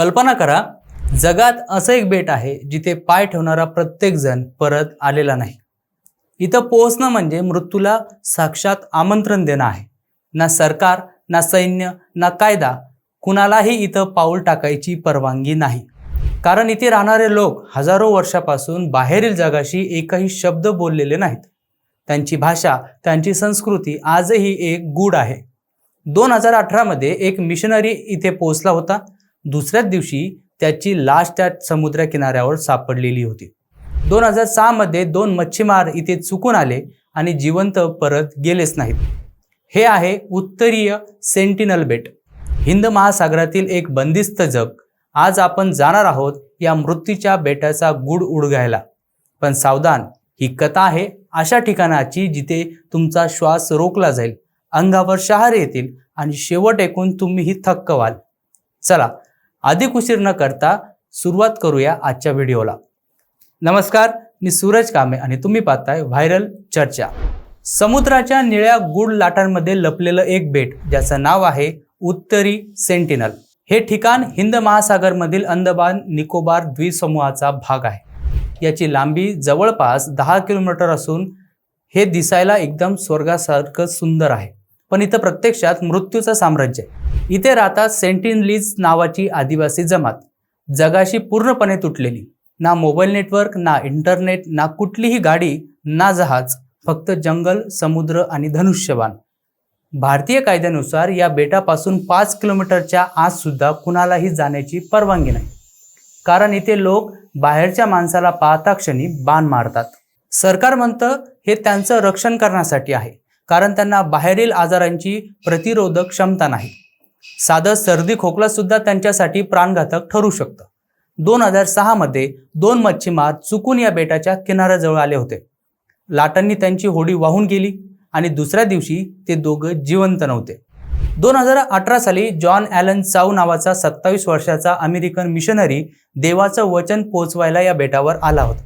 कल्पना करा जगात असं एक बेट आहे जिथे पाय ठेवणारा प्रत्येकजण परत आलेला नाही. इथं पोहोचणं म्हणजे मृत्यूला साक्षात आमंत्रण देणं आहे. ना सरकार ना सैन्य ना कायदा कुणालाही इथं पाऊल टाकायची परवानगी नाही. कारण इथे राहणारे लोक हजारो वर्षापासून बाहेरील जगाशी एकही शब्द बोललेले नाहीत. त्यांची भाषा त्यांची संस्कृती आजही एक गूढ आहे. दोन हजार अठरामध्ये एक मिशनरी इथे पोहोचला होता. दुसऱ्याच दिवशी त्याची लाश त्या समुद्र किनाऱ्यावर सापडलेली होती. दोन हजार सहामध्ये दोन मच्छीमार इथे चुकून आले आणि जिवंत परत गेलेच नाहीत. हे आहे उत्तरीय सेंटिनल बेट. हिंद महासागरातील एक बंदिस्त जग. आज आपण जाणार आहोत या मृत्यूच्या बेटाचा गुड उडगायला पण सावधान ही कथा आहे अशा ठिकाणाची जिथे तुमचा श्वास रोखला जाईल अंगावर शहारे येतील आणि शेवट ऐकून तुम्हीही थक्क व्हाल. चला अधिक उशीर न करता सुरुवात करूया आजच्या व्हिडिओला. नमस्कार मी सूरज कामे आणि तुम्ही पाहताय व्हायरल चर्चा. समुद्राच्या निळ्या गुड लाटांमध्ये लपलेलं एक बेट ज्याचं नाव आहे उत्तरी सेंटिनल. हे ठिकाण हिंद महासागरमधील अंदमान निकोबार द्वीपसमूहाचा भाग आहे. याची लांबी जवळपास दहा किलोमीटर असून हे दिसायला एकदम स्वर्गासारखं सुंदर आहे. पण इथं प्रत्यक्षात मृत्यूचं साम्राज्य आहे. इथे राहतात सेंटिनलीज नावाची आदिवासी जमात. जगाशी पूर्णपणे तुटलेली. ना मोबाईल नेटवर्क ना इंटरनेट ना कुठलीही गाडी ना जहाज फक्त जंगल समुद्र आणि धनुष्यबाण. भारतीय कायद्यानुसार या बेटापासून पाच किलोमीटरच्या आतसुद्धा कुणालाही जाण्याची परवानगी नाही. कारण इथे लोक बाहेरच्या माणसाला पाहता क्षणी बाण मारतात. सरकार म्हणतं हे त्यांचं रक्षण करण्यासाठी आहे. कारण त्यांना बाहेरील आजारांची प्रतिरोधक क्षमता नाही. साधं सर्दी खोकला सुद्धा त्यांच्यासाठी प्राणघातक ठरू शकतं. दोन हजार सहामध्ये दोन मच्छीमार चुकून या बेटाच्या किनाऱ्याजवळ आले होते. लाटांनी त्यांची होडी वाहून गेली आणि दुसऱ्या दिवशी ते दोघं जिवंत नव्हते. दोन हजार अठरा साली जॉन ॲलन चाऊ नावाचा सत्तावीस वर्षाचा अमेरिकन मिशनरी देवाचं वचन पोचवायला या बेटावर आला होता.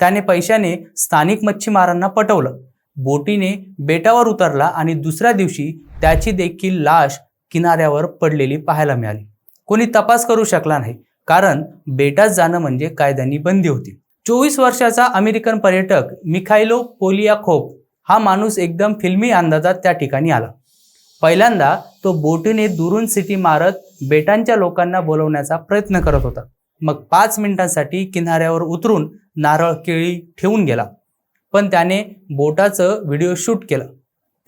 त्याने पैशाने स्थानिक मच्छीमारांना पटवलं. बोटीने बेटावर उतरला आणि दुसऱ्या दिवशी त्याची देखील लाश किनाऱ्यावर पडलेली पाहायला मिळाली. कोणी तपास करू शकला नाही कारण बेटात जाणं म्हणजे कायद्यानी बंदी होती. चोवीस वर्षाचा अमेरिकन पर्यटक मिखायलो पोलियाखोप हा माणूस एकदम फिल्मी अंदाजात त्या ठिकाणी आला. पहिल्यांदा तो बोटीने दुरून सिटी मारत बेटांच्या लोकांना बोलवण्याचा प्रयत्न करत होता. मग पाच मिनिटांसाठी किनाऱ्यावर उतरून नारळ केळी ठेवून गेला. पण त्याने बोटाचं व्हिडिओ शूट केलं.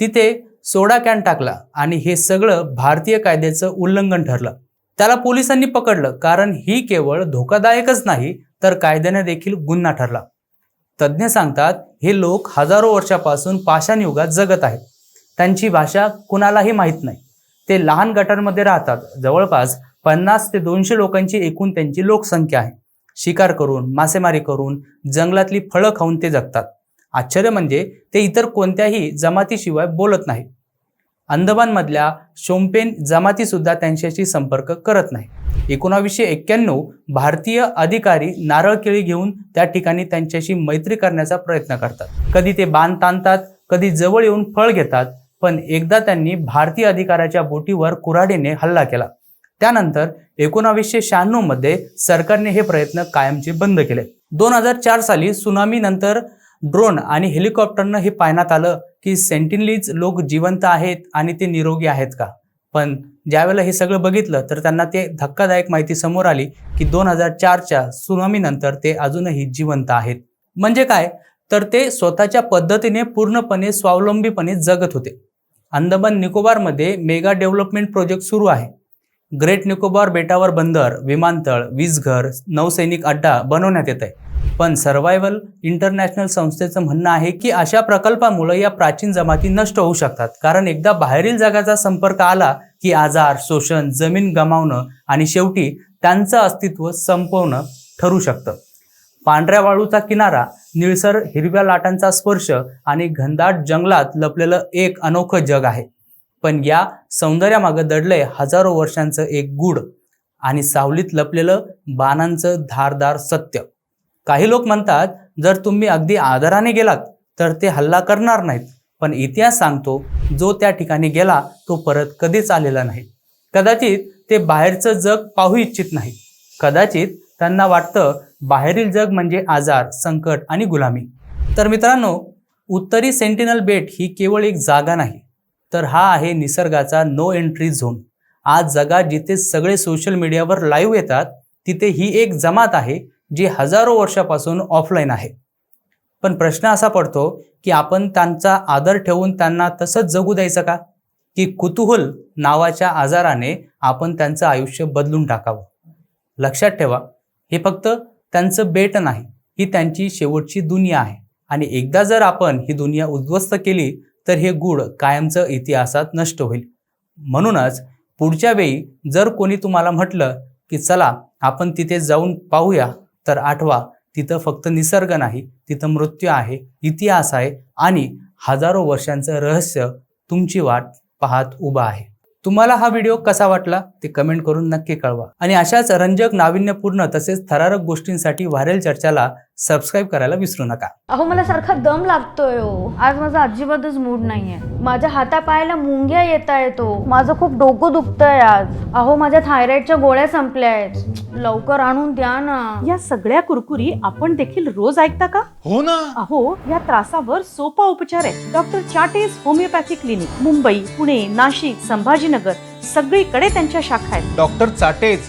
तिथे सोडा कॅन टाकला आणि हे सगळं भारतीय कायद्याचं उल्लंघन ठरलं. त्याला पोलिसांनी पकडलं कारण ही केवळ धोकादायकच नाही तर कायद्याने देखील गुन्हा ठरला. तज्ज्ञ सांगतात हे लोक हजारो वर्षापासून पाषाण युगात जगत आहेत. त्यांची भाषा कुणालाही माहीत नाही. ते लहान गटांमध्ये राहतात. जवळपास पन्नास ते दोनशे लोकांची एकूण त्यांची लोकसंख्या आहे. शिकार करून मासेमारी करून जंगलातली फळं खाऊन ते जगतात. आश्चर्य म्हणजे ते इतर कोणत्याही जमातीशिवाय बोलत नाही अंदमानमधल्या शोम्पेन जमातीसुद्धा त्यांच्याशी संपर्क करत नाही. एकोणावीसशे एक्क्याण्णव भारतीय अधिकारी नारळ केळी घेऊन त्या ठिकाणी त्यांच्याशी मैत्री करण्याचा प्रयत्न करतात. कधी ते बाण ताणतात कधी जवळ येऊन फळ घेतात पण एकदा त्यांनी भारतीय अधिकाऱ्याच्या बोटीवर कुऱ्हाडीने हल्ला केला. त्यानंतर एकोणावीसशे शहाण्णवमध्ये सरकारने हे प्रयत्न कायमचे बंद केले. दोन हजार चार साली सुनामीनंतर ड्रोन आणि हेलिकॉप्टरनं हे पाहण्यात आलं की सेंटिनलीज लोक जिवंत आहेत आणि ते निरोगी आहेत का? पण ज्यावेळेला हे सगळं बघितलं तर त्यांना ते धक्कादायक माहिती समोर आली की दोन हजार चारच्या सुनामीनंतर ते अजूनही जिवंत आहेत. म्हणजे काय? तर ते स्वतःच्या पद्धतीने पूर्णपणे स्वावलंबीपणे जगत होते. अंदमान निकोबारमध्ये मेगा डेव्हलपमेंट प्रोजेक्ट सुरू आहे. ग्रेट निकोबार बेटावर बंदर विमानतळ वीजघर नौसैनिक अड्डा बनवण्यात येत आहे. पण सर्वायवल इंटरनॅशनल संस्थेचं म्हणणं आहे की अशा प्रकल्पामुळे या प्राचीन जमाती नष्ट होऊ शकतात. कारण एकदा बाहेरील जगाचा संपर्क आला की आजार शोषण जमीन गमावणं आणि शेवटी त्यांचं अस्तित्व संपवणं ठरू शकतं. पांढऱ्या वाळूचा किनारा निळसर हिरव्या लाटांचा स्पर्श आणि घनदाट जंगलात लपलेलं एक अनोखं जग आहे. पण या सौंदर्यामागं दडलंय हजारो वर्षांचं एक गूढ आणि सावलीत लपलेलं बाणांचं धारदार सत्य. काही लोक म्हणतात जर तुम्ही अगदी आदराने गेलात तर ते हल्ला करणार नाहीत. पण इतिहास सांगतो जो त्या ठिकाणी गेला तो परत कधीच आलेला नाही. कदाचित ते बाहेरचं जग पाहू इच्छित नाही. कदाचित त्यांना वाटतं बाहेरील जग म्हणजे आजार संकट आणि गुलामी. तर मित्रांनो उत्तरी सेंटिनल बेट ही केवळ एक जागा नाही तर हा आहे निसर्गाचा नो एंट्री झोन आज जगात जिथे सगळे सोशल मीडियावर लाईव्ह येतात तिथे ही एक जमात आहे जी हजारो वर्षापासून ऑफलाईन आहे. पण प्रश्न असा पडतो की आपण त्यांचा आदर ठेवून त्यांना तसंच जगू द्यायचं का? की कुतूहल नावाच्या आजाराने आपण त्यांचं आयुष्य बदलून टाकावं? लक्षात ठेवा हे फक्त त्यांचं बेट नाही ही त्यांची शेवटची दुनिया आहे. आणि एकदा जर आपण ही दुनिया उद्ध्वस्त केली तर हे गुढ कायमचं इतिहासात नष्ट होईल. म्हणूनच पुढच्या वेळी जर कोणी तुम्हाला म्हटलं की चला आपण तिथे जाऊन पाहूया तर आठवा तिथं फक्त निसर्ग नाही तिथं मृत्यू आहे इतिहास आहे आणि हजारो वर्षांचं रहस्य तुमची वाट पाहत उभा आहे. तुम्हाला हा व्हिडिओ कसा वाटला ते कमेंट करून नक्की कळवा. आणि अशाच रंजक नाविन्यपूर्ण तसेच थरारक गोष्टींसाठी व्हायरल चर्चाला सबस्क्राईब करायला विसरू नका. अहो मला सारखा दम लागतोय हो. आज माझा अजिबातच मूड नाहीये. माझ्या हातापायाला मुंग्या येत आहेत हो माझं खूप डोकं दुखतंय आज. अहो माझ्या थायरॉइडच्या गोळ्या संपल्या आहेत. लवकर आणून द्या ना. या सगळ्या कुरकुरी आपण देखील रोज ऐकता का? हो ना. अहो या त्रासावर सोपा उपचार आहे doctor Chatej homeopathy clinic Mumbai Pune Nashik Sambhajinagar सगळीकडे त्यांच्या शाखा आहेत. डॉक्टर चाटेज